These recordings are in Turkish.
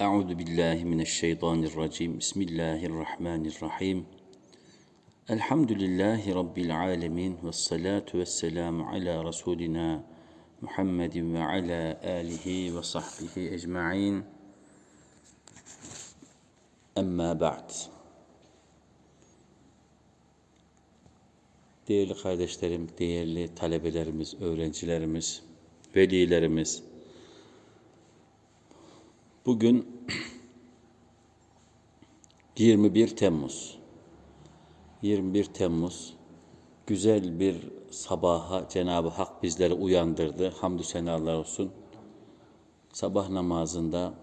Euzu billahi mineşşeytanirracim. Bismillahirrahmanirrahim. Elhamdülillahi rabbil alamin ve salatu vesselamu ala rasulina Muhammedin ve ala alihi ve sahbihi ecmaîn. Emma ba'd. Değerli kardeşlerim, değerli talebelerimiz, öğrencilerimiz, velilerimiz, Bugün 21 Temmuz. 21 Temmuz güzel bir sabaha Cenab-ı Hak bizleri uyandırdı. Hamdü senalar olsun. Sabah namazında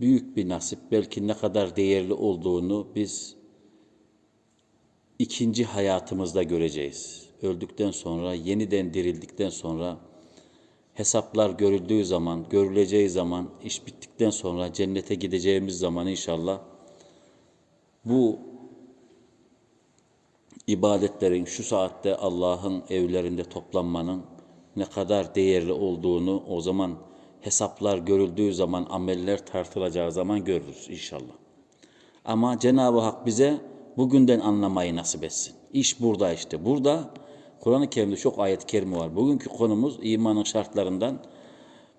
büyük bir nasip, belki ne kadar değerli olduğunu biz ikinci hayatımızda göreceğiz. Öldükten sonra, yeniden dirildikten sonra hesaplar görüldüğü zaman, görüleceği zaman, iş bittikten sonra cennete gideceğimiz zaman inşallah bu ibadetlerin şu saatte Allah'ın evlerinde toplanmanın ne kadar değerli olduğunu o zaman hesaplar görüldüğü zaman, ameller tartılacağı zaman görürüz inşallah. Ama Cenab-ı Hak bize bugünden anlamayı nasip etsin. İş burada işte. Burada Kur'an-ı Kerim'de çok ayet-i kerime var. Bugünkü konumuz imanın şartlarından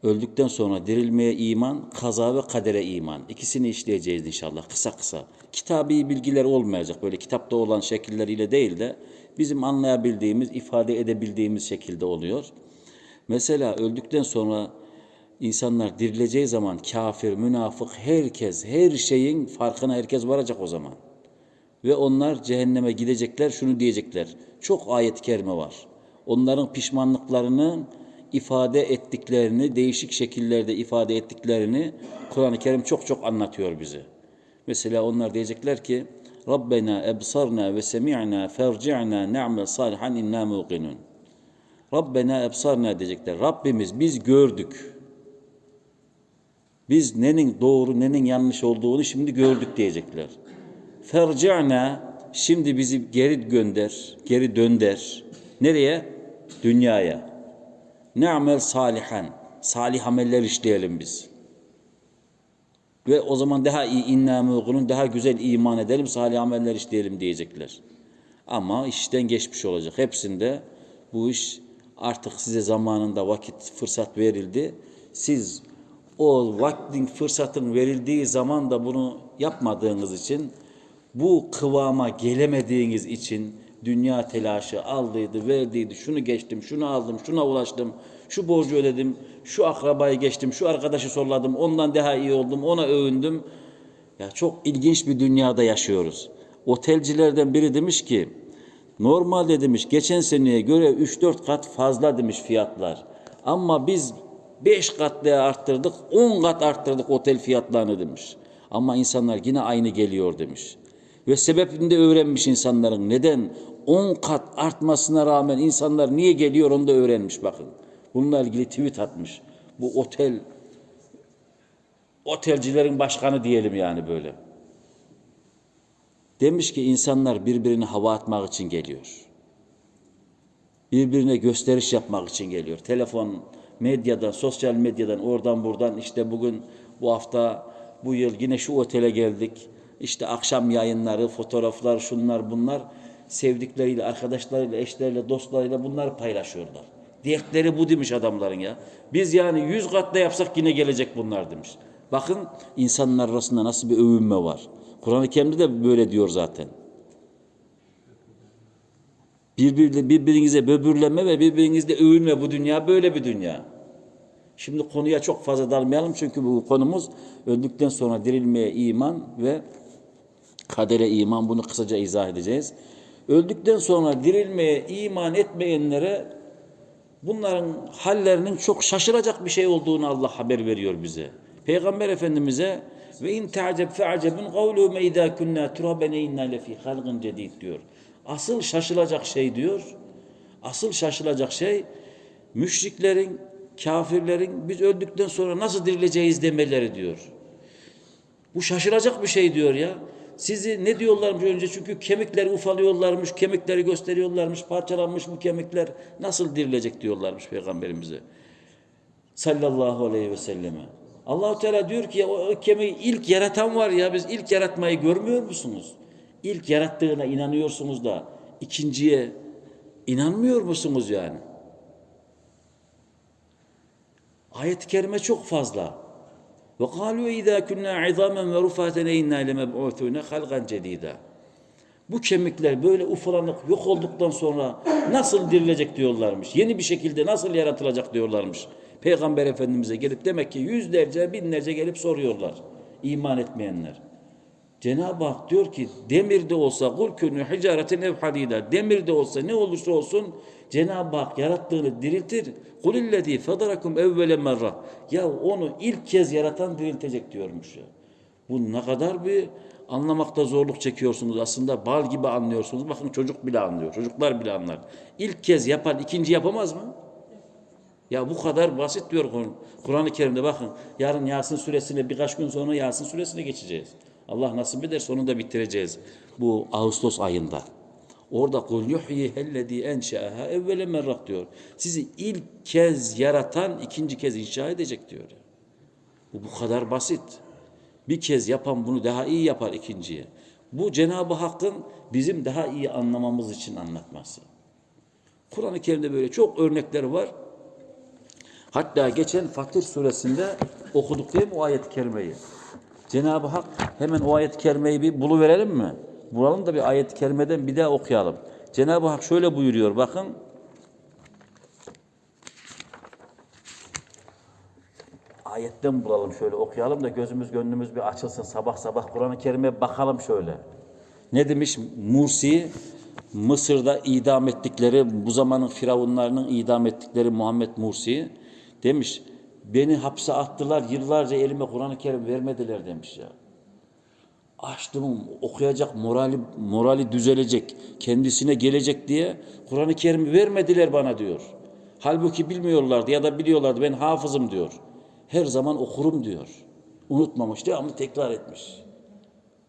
öldükten sonra dirilmeye iman, kaza ve kadere iman. İkisini işleyeceğiz inşallah kısa kısa. Kitabi bilgiler olmayacak böyle kitapta olan şekilleriyle değil de bizim anlayabildiğimiz, ifade edebildiğimiz şekilde oluyor. Mesela öldükten sonra insanlar dirileceği zaman kafir, münafık, herkes, her şeyin farkına herkes varacak o zaman. Ve onlar cehenneme gidecekler, şunu diyecekler. Çok ayet-i kerime var. Onların pişmanlıklarını ifade ettiklerini, değişik şekillerde ifade ettiklerini Kur'an-ı Kerim çok çok anlatıyor bize. Mesela onlar diyecekler ki Rabbena ebsarna ve semi'na ferci'na ne'mel salihan inna muqinun. Rabbena ebsarna diyecekler. Rabbimiz biz gördük. Biz nenin doğru, nenin yanlış olduğunu şimdi gördük diyecekler. Ferci'na şimdi bizi geri gönder, geri dönder. Nereye? Dünyaya. Ne'mel salihan. Salih ameller işleyelim biz. Ve o zaman daha iyi inna muğunun daha güzel iman edelim, salih ameller işleyelim diyecekler. Ama işten geçmiş olacak. Hepsinde bu iş artık size zamanında vakit, fırsat verildi. Siz o vaktin, fırsatın verildiği zaman da bunu yapmadığınız için bu kıvama gelemediğiniz için dünya telaşı aldıydı, verdiydi, şunu geçtim, şunu aldım, şuna ulaştım, şu borcu ödedim, şu akrabayı geçtim, şu arkadaşı solladım, ondan daha iyi oldum, ona övündüm. Ya çok ilginç bir dünyada yaşıyoruz. Otelcilerden biri demiş ki, normalde demiş geçen seneye göre 3-4 kat fazla demiş fiyatlar. Ama biz 5 katlıya arttırdık, 10 kat arttırdık otel fiyatlarını demiş. Ama insanlar yine aynı geliyor demiş. Ve sebebini de öğrenmiş insanların. Neden? 10 kat artmasına rağmen insanlar niye geliyor onu da öğrenmiş bakın. Bununla ilgili tweet atmış. Bu otel otelcilerin başkanı diyelim yani böyle. Demiş ki insanlar birbirine hava atmak için geliyor. Birbirine gösteriş yapmak için geliyor. Telefon, medyadan, sosyal medyadan, oradan buradan işte bugün bu hafta, bu yıl yine şu otele geldik işte akşam yayınları, fotoğraflar, şunlar bunlar sevdikleriyle, arkadaşlarıyla, eşleriyle, dostlarıyla bunları paylaşıyorlar. Diyetleri bu demiş adamların ya. Biz yani yüz katla yapsak yine gelecek bunlar demiş. Bakın insanlar arasında nasıl bir övünme var. Kur'an-ı Kerim'de de böyle diyor zaten. Birbirine, birbirinize böbürlenme ve birbirinizle övünme bu dünya böyle bir dünya. Şimdi konuya çok fazla dalmayalım çünkü bu konumuz öldükten sonra dirilmeye iman ve kadere iman bunu kısaca izah edeceğiz. Öldükten sonra dirilmeye iman etmeyenlere bunların hallerinin çok şaşıracak bir şey olduğunu Allah haber veriyor bize. Peygamber Efendimiz'e ve in ta'ceb fe'acebun kavluhum idâ kunnâ turaben inna lefî halgın cedid diyor. Asıl şaşılacak şey diyor. Asıl şaşılacak şey müşriklerin, kafirlerin biz öldükten sonra nasıl dirileceğiz demeleri diyor. Bu şaşılacak bir şey diyor ya. Sizi ne diyorlarmış önce çünkü kemikleri ufalıyorlarmış, kemikleri gösteriyorlarmış, parçalanmış bu kemikler nasıl dirilecek diyorlarmış peygamberimize. Sallallahu aleyhi ve selleme. Allahu Teala diyor ki o, o kemiği ilk yaratan var ya biz ilk yaratmayı görmüyor musunuz? İlk yarattığına inanıyorsunuz da ikinciye inanmıyor musunuz yani? Ayet-i kerime çok fazla. İzâ kunnâ izâmen ve rufâten einnâ lemeb'ûthûne halgan cedîdâ. Bu kemikler böyle ufalanıp yok olduktan sonra nasıl dirilecek diyorlarmış. Yeni bir şekilde nasıl yaratılacak diyorlarmış. Peygamber Efendimiz'e gelip demek ki yüzlerce binlerce gelip soruyorlar. iman etmeyenler. Cenab-ı Hak diyor ki demirde olsa kul künü hicaretin ev hadida demirde olsa ne olursa olsun Cenab-ı Hak yarattığını diriltir. Kulillezî fedarakum evvele merra. Ya onu ilk kez yaratan diriltecek diyormuş ya. Bu ne kadar bir anlamakta zorluk çekiyorsunuz. Aslında bal gibi anlıyorsunuz. Bakın çocuk bile anlıyor. Çocuklar bile anlar. İlk kez yapan ikinci yapamaz mı? Ya bu kadar basit diyor Kur- Kur'an-ı Kerim'de bakın. Yarın Yasin suresine birkaç gün sonra Yasin suresine geçeceğiz. Allah nasip eder sonunda bitireceğiz bu Ağustos ayında. Orada kul yuhyi hellezî enşe'aha evvele merrak diyor. Sizi ilk kez yaratan ikinci kez inşa edecek diyor. Bu bu kadar basit. Bir kez yapan bunu daha iyi yapar ikinciye. Bu Cenab-ı Hakk'ın bizim daha iyi anlamamız için anlatması. Kur'an-ı Kerim'de böyle çok örnekler var. Hatta geçen Fatih suresinde okuduk değil mi o ayet-i kerimeyi? Cenab-ı Hak hemen o ayet-i kerimeyi bir buluverelim mi? Bulalım da bir ayet-i kerimeden bir daha okuyalım. Cenab-ı Hak şöyle buyuruyor bakın. Ayetten bulalım şöyle okuyalım da gözümüz gönlümüz bir açılsın. Sabah sabah Kur'an-ı Kerim'e bakalım şöyle. Ne demiş Mursi? Mısır'da idam ettikleri, bu zamanın firavunlarının idam ettikleri Muhammed Mursi demiş. Beni hapse attılar, yıllarca elime Kur'an-ı Kerim vermediler demiş ya. Açtım okuyacak, morali, morali düzelecek, kendisine gelecek diye Kur'an-ı Kerim'i vermediler bana diyor. Halbuki bilmiyorlardı ya da biliyorlardı ben hafızım diyor. Her zaman okurum diyor. Unutmamış, devamlı tekrar etmiş.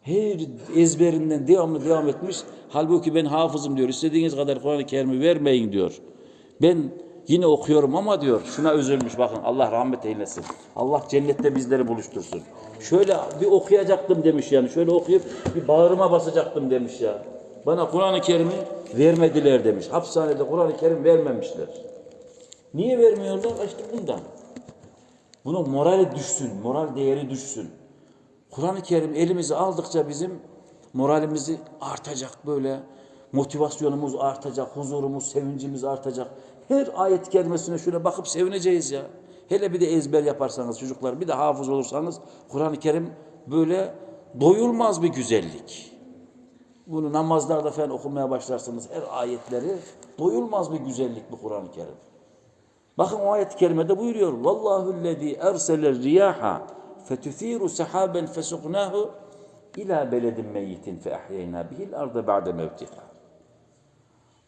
Her ezberinden devamlı devam etmiş. Halbuki ben hafızım diyor. İstediğiniz kadar Kur'an-ı Kerim'i vermeyin diyor. Ben yine okuyorum ama diyor şuna üzülmüş bakın Allah rahmet eylesin. Allah cennette bizleri buluştursun. Şöyle bir okuyacaktım demiş yani. Şöyle okuyup bir bağrıma basacaktım demiş ya. Bana Kur'an-ı Kerim'i vermediler demiş. Hapishanede Kur'an-ı Kerim vermemişler. Niye vermiyorlar? İşte bundan. Bunun morali düşsün, moral değeri düşsün. Kur'an-ı Kerim elimize aldıkça bizim moralimizi artacak böyle. Motivasyonumuz artacak, huzurumuz, sevincimiz artacak. Her ayet kelimesine şöyle bakıp sevineceğiz ya. Hele bir de ezber yaparsanız çocuklar, bir de hafız olursanız Kur'an-ı Kerim böyle doyulmaz bir güzellik. Bunu namazlarda falan okumaya başlarsanız her ayetleri doyulmaz bir güzellik bu Kur'an-ı Kerim. Bakın o ayet-i kerimede buyuruyor. Vallahu lezî ersele riyaha fetuthiru sahaben fesuknahu ila beledin meyyitin fe ahyeyna bihil arda ba'de mevtiha.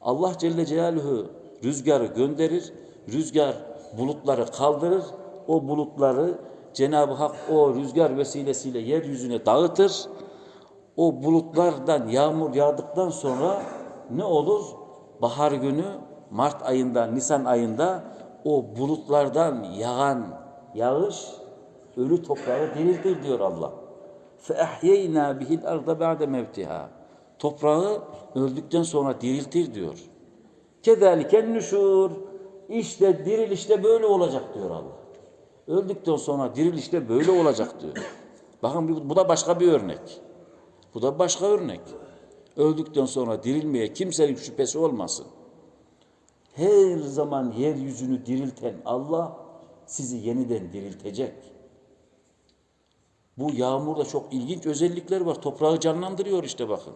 Allah Celle Celaluhu rüzgarı gönderir. Rüzgar bulutları kaldırır. O bulutları Cenab-ı Hak o rüzgar vesilesiyle yeryüzüne dağıtır. O bulutlardan yağmur yağdıktan sonra ne olur? Bahar günü Mart ayında, Nisan ayında o bulutlardan yağan yağış ölü toprağı diriltir diyor Allah. فَاَحْيَيْنَا بِهِ الْاَرْضَ بَعْدَ مَوْتِهَا Toprağı öldükten sonra diriltir diyor. Kedeliken nüşur. İşte dirilişte böyle olacak diyor Allah. Öldükten sonra dirilişte böyle olacak diyor. Bakın bu da başka bir örnek. Bu da başka örnek. Öldükten sonra dirilmeye kimsenin şüphesi olmasın. Her zaman yeryüzünü dirilten Allah sizi yeniden diriltecek. Bu yağmurda çok ilginç özellikler var. Toprağı canlandırıyor işte bakın.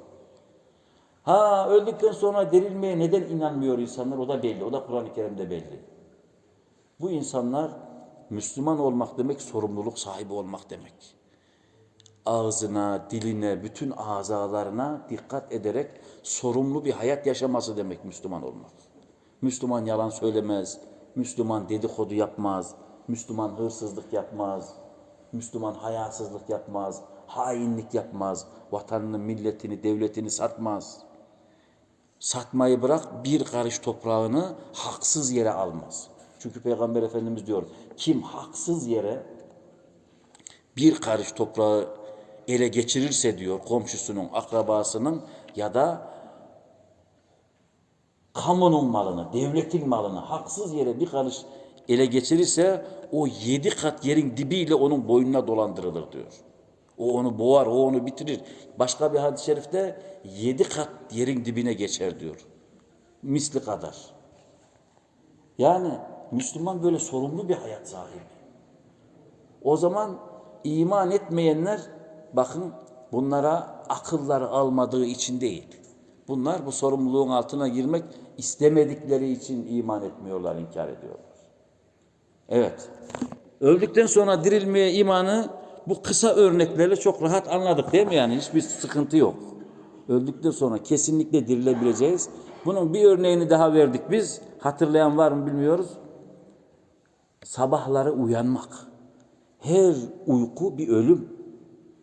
Ha öldükten sonra dirilmeye neden inanmıyor insanlar o da belli. O da Kur'an-ı Kerim'de belli. Bu insanlar Müslüman olmak demek sorumluluk sahibi olmak demek. Ağzına, diline, bütün azalarına dikkat ederek sorumlu bir hayat yaşaması demek Müslüman olmak. Müslüman yalan söylemez, Müslüman dedikodu yapmaz, Müslüman hırsızlık yapmaz, Müslüman hayasızlık yapmaz, hainlik yapmaz, vatanını, milletini, devletini satmaz. Satmayı bırak bir karış toprağını haksız yere almaz. Çünkü Peygamber Efendimiz diyor kim haksız yere bir karış toprağı ele geçirirse diyor komşusunun, akrabasının ya da kamunun malını, devletin malını haksız yere bir karış ele geçirirse o yedi kat yerin dibiyle onun boynuna dolandırılır diyor. O onu boğar, o onu bitirir. Başka bir hadis-i şerifte yedi kat yerin dibine geçer diyor. Misli kadar. Yani Müslüman böyle sorumlu bir hayat sahibi. O zaman iman etmeyenler bakın bunlara akılları almadığı için değil. Bunlar bu sorumluluğun altına girmek istemedikleri için iman etmiyorlar, inkar ediyorlar. Evet. Öldükten sonra dirilmeye imanı bu kısa örneklerle çok rahat anladık değil mi yani? Hiçbir sıkıntı yok. Öldükten sonra kesinlikle dirilebileceğiz. Bunun bir örneğini daha verdik biz. Hatırlayan var mı bilmiyoruz. Sabahları uyanmak. Her uyku bir ölüm.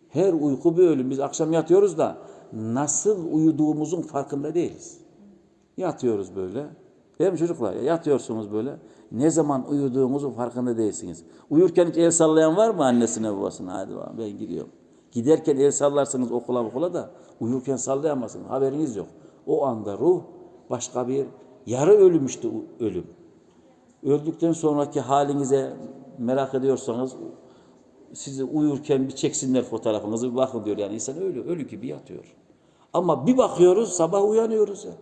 Her uyku bir ölüm. Biz akşam yatıyoruz da nasıl uyuduğumuzun farkında değiliz. Yatıyoruz böyle. Değil mi çocuklar? Yatıyorsunuz böyle. Ne zaman uyuduğunuzun farkında değilsiniz. Uyurken hiç el sallayan var mı annesine babasına? Hadi ben gidiyorum. Giderken el sallarsınız okula okula da uyurken sallayamazsınız. Haberiniz yok. O anda ruh başka bir yarı ölüm işte ölüm. Öldükten sonraki halinize merak ediyorsanız sizi uyurken bir çeksinler fotoğrafınızı bir bakın diyor. Yani insan öyle ölü gibi yatıyor. Ama bir bakıyoruz sabah uyanıyoruz ya.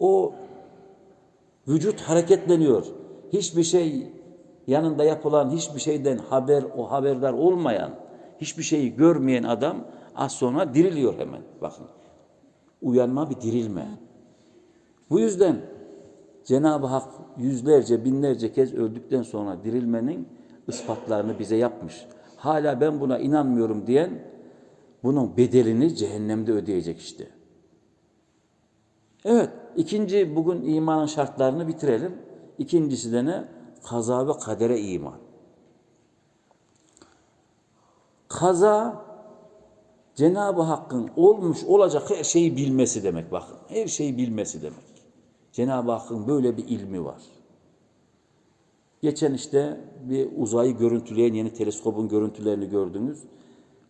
O vücut hareketleniyor. Hiçbir şey yanında yapılan hiçbir şeyden haber o haberdar olmayan, hiçbir şeyi görmeyen adam az sonra diriliyor hemen. Bakın. Uyanma bir dirilme. Bu yüzden Cenab-ı Hak yüzlerce, binlerce kez öldükten sonra dirilmenin ispatlarını bize yapmış. Hala ben buna inanmıyorum diyen bunun bedelini cehennemde ödeyecek işte. Evet, ikinci bugün imanın şartlarını bitirelim. İkincisi de ne? Kaza ve kadere iman. Kaza Cenab-ı Hakk'ın olmuş olacak her şeyi bilmesi demek bakın. Her şeyi bilmesi demek. Cenab-ı Hakk'ın böyle bir ilmi var. Geçen işte bir uzayı görüntüleyen yeni teleskopun görüntülerini gördünüz.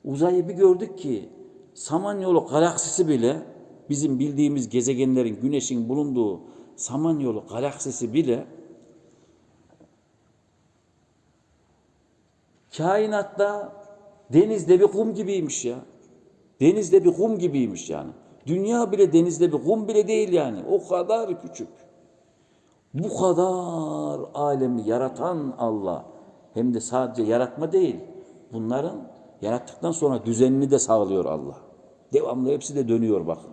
Uzayı bir gördük ki Samanyolu galaksisi bile bizim bildiğimiz gezegenlerin, güneşin bulunduğu Samanyolu galaksisi bile kainatta denizde bir kum gibiymiş ya. Denizde bir kum gibiymiş yani. Dünya bile denizde bir kum bile değil yani. O kadar küçük. Bu kadar alemi yaratan Allah hem de sadece yaratma değil. Bunların yarattıktan sonra düzenini de sağlıyor Allah. Devamlı hepsi de dönüyor bakın.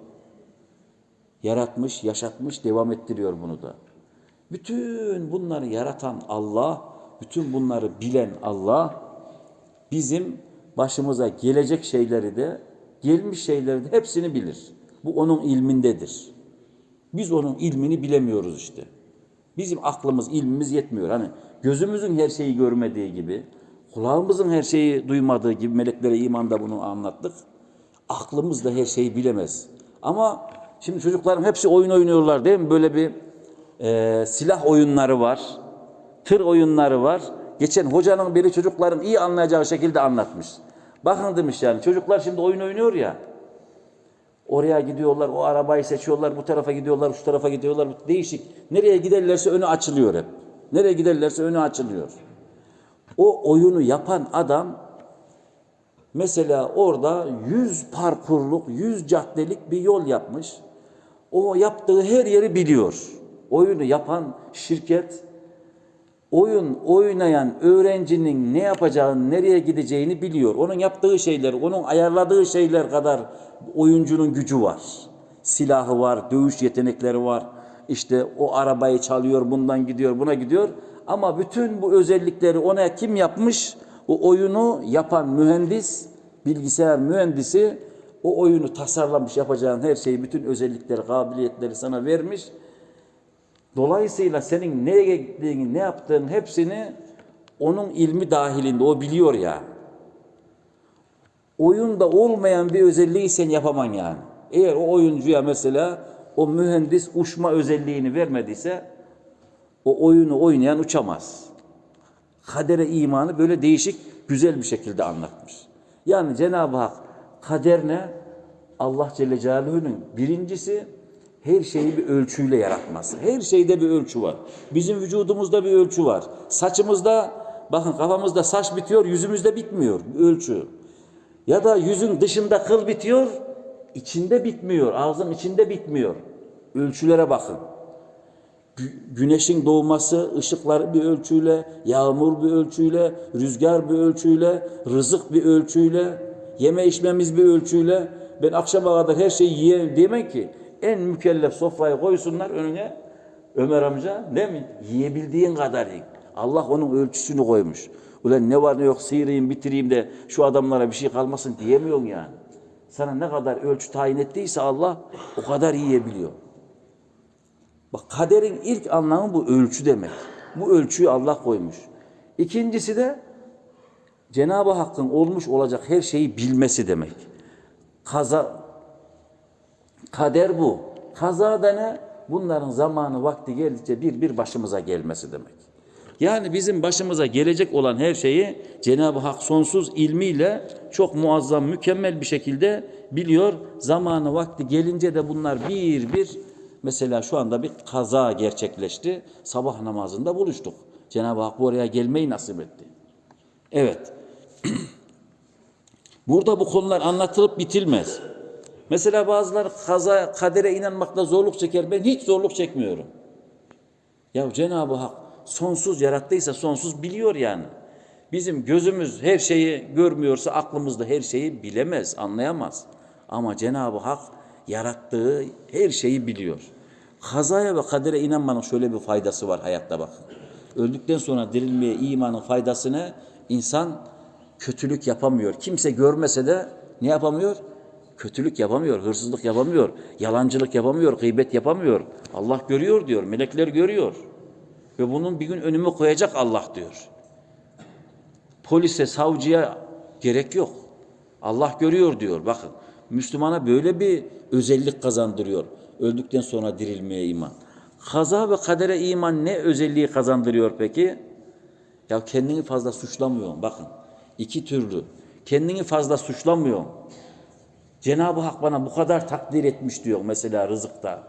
Yaratmış, yaşatmış, devam ettiriyor bunu da. Bütün bunları yaratan Allah, bütün bunları bilen Allah bizim başımıza gelecek şeyleri de, gelmiş şeyleri de hepsini bilir. Bu onun ilmindedir. Biz onun ilmini bilemiyoruz işte. Bizim aklımız, ilmimiz yetmiyor. Hani gözümüzün her şeyi görmediği gibi, kulağımızın her şeyi duymadığı gibi meleklere imanda bunu anlattık. Aklımız da her şeyi bilemez. Ama şimdi çocuklarım hepsi oyun oynuyorlar değil mi? Böyle bir e, silah oyunları var, tır oyunları var. Geçen hocanın biri çocukların iyi anlayacağı şekilde anlatmış. Bakın demiş yani çocuklar şimdi oyun oynuyor ya. Oraya gidiyorlar, o arabayı seçiyorlar, bu tarafa gidiyorlar, şu tarafa gidiyorlar. Değişik. Nereye giderlerse önü açılıyor hep. Nereye giderlerse önü açılıyor. O oyunu yapan adam mesela orada 100 parkurluk, 100 caddelik bir yol yapmış. O yaptığı her yeri biliyor. Oyunu yapan şirket oyun oynayan öğrencinin ne yapacağını, nereye gideceğini biliyor. Onun yaptığı şeyler, onun ayarladığı şeyler kadar oyuncunun gücü var. Silahı var, dövüş yetenekleri var. İşte o arabayı çalıyor, bundan gidiyor, buna gidiyor. Ama bütün bu özellikleri ona kim yapmış? O oyunu yapan mühendis, bilgisayar mühendisi o oyunu tasarlamış, yapacağın her şeyi, bütün özellikleri, kabiliyetleri sana vermiş. Dolayısıyla senin nereye gittiğini, ne yaptığın hepsini onun ilmi dahilinde, o biliyor ya. Oyunda olmayan bir özelliği sen yapaman yani. Eğer o oyuncuya mesela o mühendis uçma özelliğini vermediyse o oyunu oynayan uçamaz. Kadere imanı böyle değişik güzel bir şekilde anlatmış. Yani Cenab-ı Hak kader ne? Allah Celle Celaluhu'nun birincisi her şeyi bir ölçüyle yaratması. Her şeyde bir ölçü var. Bizim vücudumuzda bir ölçü var. Saçımızda bakın kafamızda saç bitiyor, yüzümüzde bitmiyor. Ölçü. Ya da yüzün dışında kıl bitiyor, içinde bitmiyor. Ağzın içinde bitmiyor. Ölçülere bakın. Gü- Güneşin doğması, ışıklar bir ölçüyle, yağmur bir ölçüyle, rüzgar bir ölçüyle, rızık bir ölçüyle, yeme içmemiz bir ölçüyle. Ben akşama kadar her şeyi yiyeyim diyemem ki. En mükellef sofrayı koysunlar önüne. Ömer amca değil mi? Yiyebildiğin kadar yiyin. Allah onun ölçüsünü koymuş. Ulan ne var ne yok sıyırayım bitireyim de şu adamlara bir şey kalmasın diyemiyorsun yani. Sana ne kadar ölçü tayin ettiyse Allah o kadar yiyebiliyor. Bak kaderin ilk anlamı bu ölçü demek. Bu ölçüyü Allah koymuş. İkincisi de Cenab-ı Hakk'ın olmuş olacak her şeyi bilmesi demek. Kaza kader bu. Kaza da ne? Bunların zamanı vakti geldikçe bir bir başımıza gelmesi demek. Yani bizim başımıza gelecek olan her şeyi Cenab-ı Hak sonsuz ilmiyle çok muazzam, mükemmel bir şekilde biliyor. Zamanı vakti gelince de bunlar bir bir mesela şu anda bir kaza gerçekleşti. Sabah namazında buluştuk. Cenab-ı Hak bu oraya gelmeyi nasip etti. Evet. Burada bu konular anlatılıp bitilmez. Mesela bazıları kaza, kadere inanmakta zorluk çeker. Ben hiç zorluk çekmiyorum. Ya Cenab-ı Hak sonsuz yarattıysa sonsuz biliyor yani. Bizim gözümüz her şeyi görmüyorsa aklımız da her şeyi bilemez, anlayamaz. Ama Cenab-ı Hak yarattığı her şeyi biliyor. Kazaya ve kadere inanmanın şöyle bir faydası var hayatta bakın. Öldükten sonra dirilmeye imanın faydasını insan kötülük yapamıyor. Kimse görmese de ne yapamıyor? Kötülük yapamıyor, hırsızlık yapamıyor, yalancılık yapamıyor, gıybet yapamıyor. Allah görüyor diyor, melekler görüyor. Ve bunun bir gün önüme koyacak Allah diyor. Polise, savcıya gerek yok. Allah görüyor diyor. Bakın Müslümana böyle bir özellik kazandırıyor. Öldükten sonra dirilmeye iman. Kaza ve kadere iman ne özelliği kazandırıyor peki? Ya kendini fazla suçlamıyorsun. Bakın iki türlü. Kendini fazla suçlamıyorsun. Cenab-ı Hak bana bu kadar takdir etmiş diyor mesela rızıkta,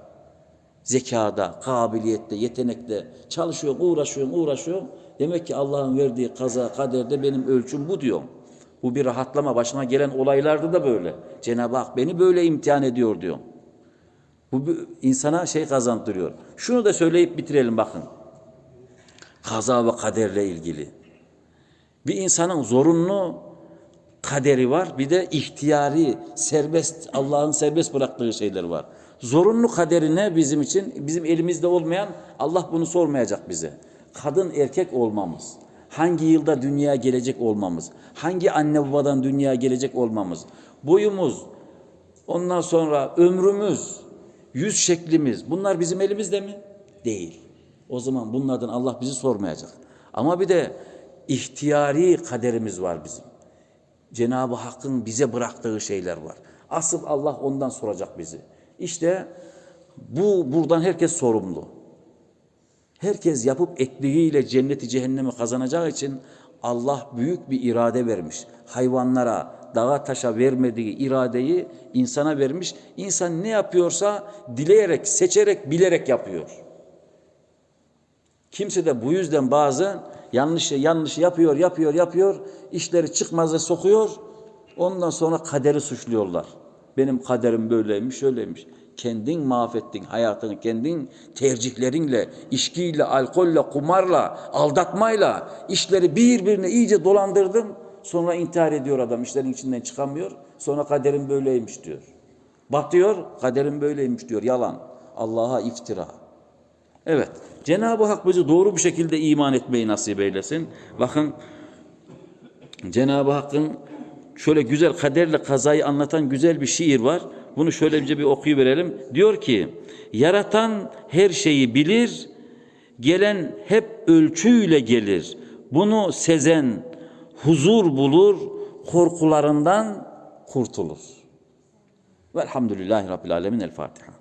zekada, kabiliyette, yetenekte çalışıyorum, uğraşıyorum, uğraşıyorum. Demek ki Allah'ın verdiği kaza, kaderde benim ölçüm bu diyor. Bu bir rahatlama. Başıma gelen olaylarda da böyle. Cenab-ı Hak beni böyle imtihan ediyor diyor. Bu insana şey kazandırıyor. Şunu da söyleyip bitirelim bakın. Kaza ve kaderle ilgili. Bir insanın zorunlu kaderi var. Bir de ihtiyari, serbest, Allah'ın serbest bıraktığı şeyler var. Zorunlu kaderi ne bizim için? Bizim elimizde olmayan, Allah bunu sormayacak bize. Kadın erkek olmamız. Hangi yılda dünyaya gelecek olmamız. Hangi anne babadan dünyaya gelecek olmamız. Boyumuz, ondan sonra ömrümüz, yüz şeklimiz. Bunlar bizim elimizde mi? Değil. O zaman bunlardan Allah bizi sormayacak. Ama bir de ihtiyari kaderimiz var bizim. Cenab-ı Hakk'ın bize bıraktığı şeyler var. Asıl Allah ondan soracak bizi. İşte bu buradan herkes sorumlu. Herkes yapıp ettiğiyle cenneti cehennemi kazanacağı için Allah büyük bir irade vermiş. Hayvanlara, dağa taşa vermediği iradeyi insana vermiş. İnsan ne yapıyorsa dileyerek, seçerek, bilerek yapıyor. Kimse de bu yüzden bazen yanlışı yanlışı yapıyor, yapıyor, yapıyor, işleri çıkmaza sokuyor. Ondan sonra kaderi suçluyorlar. Benim kaderim böyleymiş, şöyleymiş. Kendin mahvettin hayatını, kendin tercihlerinle, içkiyle, alkolle, kumarla, aldatmayla işleri birbirine iyice dolandırdın. Sonra intihar ediyor adam, işlerin içinden çıkamıyor. Sonra kaderim böyleymiş diyor. Batıyor, kaderim böyleymiş diyor. Yalan. Allah'a iftira. Evet. Cenab-ı Hak bizi doğru bir şekilde iman etmeyi nasip eylesin. Bakın Cenab-ı Hakk'ın şöyle güzel kaderle kazayı anlatan güzel bir şiir var. Bunu şöyle bir okuyuverelim. Diyor ki, yaratan her şeyi bilir, gelen hep ölçüyle gelir. Bunu sezen huzur bulur, korkularından kurtulur. Velhamdülillahi Rabbil Alemin. El Fatiha.